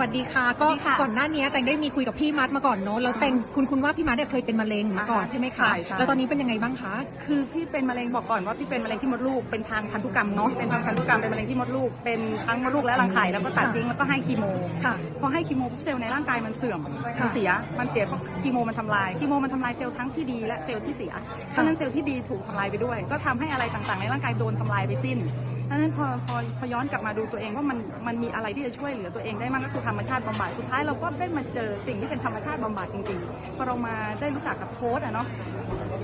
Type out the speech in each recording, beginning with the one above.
วัสดีค่ะ ก็สวัสดีค่ะก่อนหน้านี้แตงได้มีคุยกับพี่มัดมาก่อนเนอะแล้วแตงคุณคุณว่าพี่มัดเนี่ยเคยเป็นมะเร็งมาก่อนอ่าใช่ไหมคะใช่ใช่แล้วตอนนี้เป็นยังไงบ้างคะคือพี่เป็นมะเร็งบอกก่อนว่าพี่เป็นมะเร็งที่มดลูกเป็นทางพันธุกรรมเนาะเป็นทางพันธุกรรมเป็นมะเร็งที่มดลูกเป็นทั้งมดลูกและรังไข่แล้วก็ตัดทิ้งแล้วก็ให้คีโมค่ะพอให้คีโมปุ๊บเซลล์ในร่างกายมันเสื่อมค่ะมันเสียมันเสียเพราะคีโมมันทำลายคีโมมันทำลายเซลล์ทั้งที่ดีและเซลล์ที่เสียเพราะฉะนั้นเซลล์ที่ดีถูกทำลายไปด้วย ก็ทำให้อะไรต่างๆ ในร่างกายโดนทำลายไปสิ้น ดังนั้นพอพอพอย้อนกลับมาดูตัวเองว่ามันมันมีอะไรที่จะช่วยเหลือตัวเองได้มากก็คือธรรมชาติบำบัดสุดท้ายเราก็ได้มาเจอสิ่งที่เป็นธรรมชาติบำบัดจริงๆพอเรามาได้รู้จักกับโค้ดอะเนาะ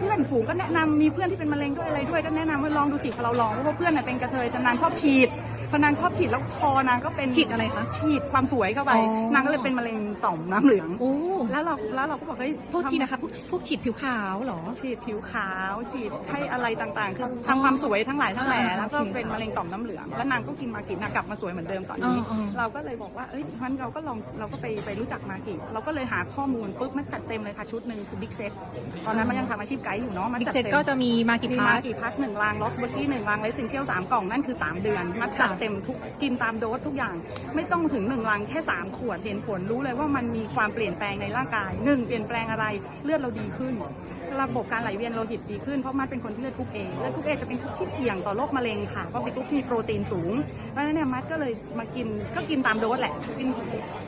พื่อนฝูงก็แนะนำมีเพื่อนที่เป็นมะเร็งด้วยอะไรด้วยก็แนะนำว่าลองดูสิพอเราลองเพราะว่าเพื่อนน่ะเป็นกระเทยแต่นางชอบฉีดพอนางชอบฉีดแล้วคอนางก็เป็นฉีดอะไรคะฉีดความสวยเข้าไปอ๋อนางก็เลยเป็นมะเร็งต่อมน้ำเหลืองโอ้แล้วเราแล้วเราก็บอกเฮ้ยโทษทีนะคะพวกพวกฉีดผิวขาวเหรอฉีดผิวขาว ฉีดให้อะไรต่างๆคือทำความสวยทั้งหลายทั้งแหล่อ่าแล้วก็โอเคเป็นมะเร็งต่อมน้ำเหลืองแล้วนางก็กินมากินนางกลับมาสวยเหมือนเดิมก่อนนี้อ๋ออ๋อเราก็เลยบอกว่าเอ้ยงั้นเราก็ลองเราก็ไปไปรู้จักมากิเราก็เลยหาข้อมูลปุ๊บมันจัดเต็มเลยค่ะชุดหนึ่งคือบิ๊กเซตตอนนั้นมันยังทำอาชีพไกด์อยู่เนาะมันบิ๊กจัดเซตเต็มก็จะมีมากี่มีพามาร์ท กี่พลัสหนึ่งรางล็อกสเบอร์กี้หนึ่งรางเลสซินเชียลสามกล่องนั่นคือ 3 เดือน มัดจัดค่ะเต็มทุกกินตามโดสทุกอย่าง ไม่ต้องถึง 1 รังแค่ 3 ขวดเห็นผลรู้เลยว่ามันมีความเปลี่ยนแปลงในร่างกายหนึ่งเปลี่ยนแปลงอะไรเลือดเราดีขึ้น ระบบการไหลเวียนโลหิตดีขึ้นเพราะมัดเป็นคนที่เลือดกรุ๊ปเอเลือดกรุ๊ปเอจะเป็นกรุ๊ปที่เสี่ยงต่อโรคมะเร็งค่ะเพราะเป็นกรุ๊ปที่มีโปรตีนสูงเพราะฉะนั้นเนี่ยมัดก็เลยมากินก็กินตามโดสแหละกิน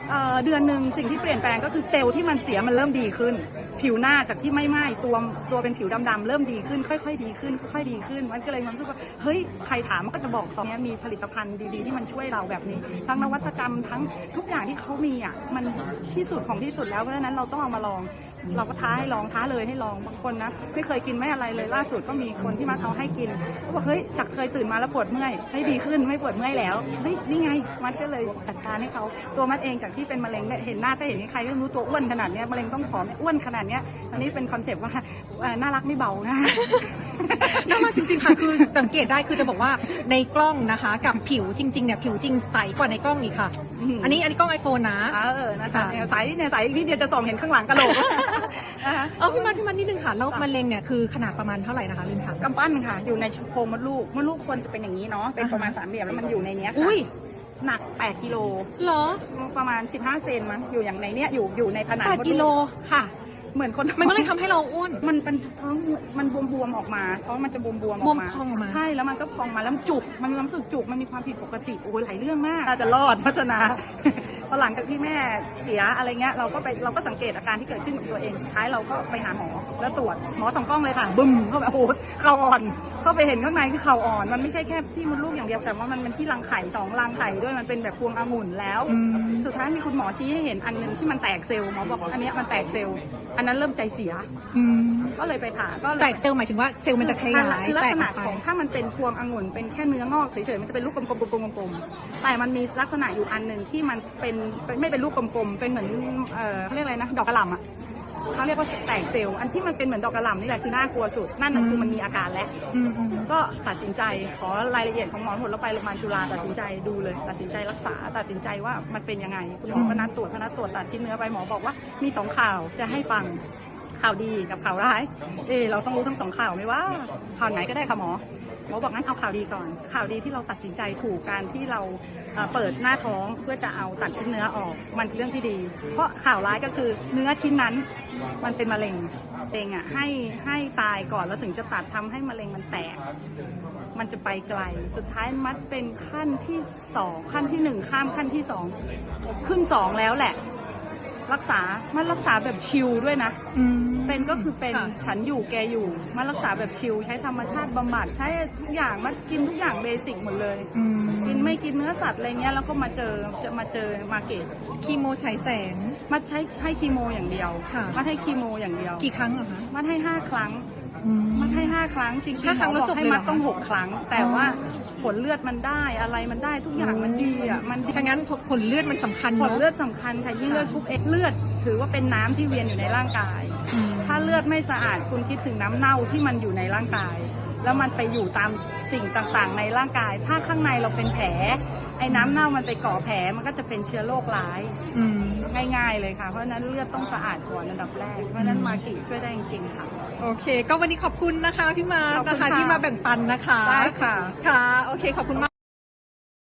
เอ่อเดือนหนึ่งสิ่งที่เปลี่ยนแปลงก็คือเซลล์ที่มันเสียมันเริ่มดีขึ้นผิวหน้าจากที่ไม่ไหม้ตัวตัวเป็นผิวดำๆเริ่มดีขึ้น ค่อยๆดีขึ้นค่อยๆดีขึ้น มันก็เลยมีความรู้สึกว่าเฮ้ยใครถามมันก็จะบอกตอนนี้มีผลิตภัณฑ์ดีๆ ที่มันช่วยเราแบบนี้ ทั้งนวัตกรรมทั้งทุกอย่างที่เขามีอะมันที่สุดของที่สุดแล้วเพราะฉะนั้นเราต้องเอามาลอง เราก็ท้าให้ลองท้าเลยให้ลองบางคนนะไม่เคยกินไม่อะไรเลยล่าสุดก็มีคนที่มาเอาให้กินเขาบอกเฮ้ยจากเคยตื่นมาแล้วปวดเมื่อยให้ดีขึ้นไม่ปวดเมื่อยแล้วเฮ้ยนี่ไงมัดก็เลยจัดการให้เขาตัวมัดเองจากที่เป็นมะเร็งเนี่ยเห็นหน้าก็เห็นใครก็รู้ตัวอ้วนขนาดเนี้ยมะเร็งต้องผอมอ้วนขนาดเนี้ยอันนี้เป็นคอนเซปต์ว่าเอ่อน่ารักไม่เบานะน่ารักจริงๆค่ะคือสังเกตได้คือจะบอกว่าในกล้องนะคะ กับผิวจริงๆเนี่ยผิวจริงใสกว่าในกล้องอีกค่ะอืมอันนี้อันนี้กล้องไอโฟนนะเออนะคะค่ะเนี่ยใสเนี่ยใสอีกนิดเดียวจะส่องเห็นข้างหลังกะโหลกนะคะเออพี่มัดพี่มัดนิดนึงค่ะแล้วจ้ะมะเร็งเนี่ยคือขนาดประมาณเท่าไหร่นะคะลืมถามกำปั้นค่ะ อยู่ในโพรงมดลูกมดลูกควรจะเป็นอย่างนี้เนาะเป็นประมาณสามเหลี่ยมแล้วมันอยู่ในเนี้ยค่ะอุ้ยหนัก 8 กิโลเหรอ ประมาณ 15 เซนมั้ง อยู่อย่างในเนี้ย อยู่ อยู่ในผนังแปดมดกิโล ค่ะ เหมือนคนมันก็เลยทำให้เราอ้วน มันเป็นท้องมันบวมๆออกมาท้องมันจะบวมๆออกมาบวมพองออกมา ใช่แล้วมันก็พองมาแล้วมันจุกมันมีความรู้สึกจุกมันมีความผิดปกติโอ้ยหลายเรื่องมากน่าจะรอดพัฒนา พอหลังจากที่แม่เสียอะไรเงี้ยเราก็ไปเราก็สังเกตอาการที่เกิดขึ้นกับตัวเองสุดท้ายเราก็ไปหาหมอแล้วตรวจหมอสองกล้องเลยค่ะบึ้มเข้าไปโอ้โหเข่าอ่อน เข้าไปเห็นข้างในคือเข่าอ่อน มันไม่ใช่แค่ที่มดลูกอย่างเดียวแต่ว่ามันเป็นที่รังไข่สองรังไข่ด้วยมันเป็นแบบพวงองุ่นแล้วอืมสุดท้ายมีคุณหมอชี้ให้เห็นอันหนึงที่มันแตกเซลล์หมอบอกอันเนี้ยมันแตกเซลล์อันนั้นเริ่มใจเสีย อืมก็เลยไปผ่าก็เลยแตกเซลล์หมายถึงว่าเซลล์มันจะขยายคือลักแตษกณะออกไป ของถ้ามันเป็นพวงองุ่นเป็นแค่เนื้องอกเฉยๆมันจะเป็นลูกกลมๆกลมๆกลมๆแต่มันมีลักษณะอยู่อันหนึ่งที่มันเป็นเป็นไม่เป็นลูกกลมๆเป็นเหมือนเอ่อเขาเรียกอะไรนะดอกกระหล่ำอะ เขาเรียกว่าแตกเซลล์อันที่มันเป็นเหมือนดอกกระหล่ำนี่แหละคือน่ากลัวสุด นั่นน่ะคือมันมีอาการแล้วอืมอืม ก็ตัดสินใจขอรายละเอียดของหมอผลแล้วไปโรงพยาบาลจุฬาตัดสินใจดูเลย ตัดสินใจรักษาตัดสินใจว่ามันเป็นยังไงคุณหมอก็นัดตรวจพนัดตรวจตัดชิ้นเนื้อไปหมอบอกว่ามีสองข่าวจะให้ฟังข่าวดีกับข่าวร้าย เออเราต้องรู้ทั้งสองข่าวไหมว่าข่าวไหนก็ได้ค่ะหมอ หมอบอกงั้นเอาข่าวดีก่อน ข่าวดีที่เราตัดสินใจถูกการที่เราเปิดหน้าท้องเพื่อจะเอาตัดชิ้นเนื้อออก มันคือเรื่องที่ดี เพราะข่าวร้ายก็คือเนื้อชิ้นนั้นมันเป็นมะเร็งเองอะให้ให้ตายก่อนแล้วถึงจะตัดทำให้มะเร็งมันแตก มันจะไปไกล สุดท้ายมัดเป็นขั้นที่สองขั้นที่หนึ่งข้ามขั้นที่สองขึ้นสองแล้วแหละ รักษามันรักษาแบบชิลด้วยนะ อืม เป็นก็คือเป็นค่ะ ฉันอยู่แกอยู่มันรักษาแบบชิลใช้ธรรมชาติบำบัดใช้ทุกอย่างมันกินทุกอย่างเบสิกหมดเลย อืมกินไม่กินเนื้อสัตว์อะไรเงี้ยแล้วก็มาเจอจะมาเจอมาเกตคีโมฉายแสงมัดใช้ให้คีโมอย่างเดียวค่ะมัดให้คีโมอย่างเดียวกี่ครั้งเหรอคะมัดให้ห้าครั้ง อืม มันให้ห้าครั้งจริงๆห้าครั้งหมแล้วอบอกจบให้เลยเหรอมัดต้องคะหกครั้ง แต่อ๋อว่าผลเลือดมันได้อะไรมันได้ทุกอย่างมันดีอะมันดี ฉะนั้นผลเลือดมันสำคัญผเนลอะเลือดสำคัญค่ะยิ่งเลือดกรุ๊ปเอเลือด ถือว่าเป็นน้ำที่เวียนอยู่ในร่างกาย อืมถ้าเลือดไม่สะอาดคุณคิดถึงน้ำเน่าที่มันอยู่ในร่างกาย แล้วมันไปอยู่ตามสิ่งต่างๆ ในร่างกาย ถ้าข้างในเราเป็นแผล ไอ้น้ำเน่ามันไปก่อแผลมันก็จะเป็นเชื้อโรคร้ายอืม ง่าย ๆเลยค่ะ เพราะฉะนั้นเลือดต้องสะอาดก่อนอันดับแรก เพราะฉะนั้นมากิช่วยได้จริงๆค่ะ โอเค ก็วันนี้ขอบคุณนะคะพี่มาร์คขอบคุณนะคะค่ะ ที่มาแบ่งปันนะคะ ได้ค่ะ ค่ะ โอเค ขอบคุณมาก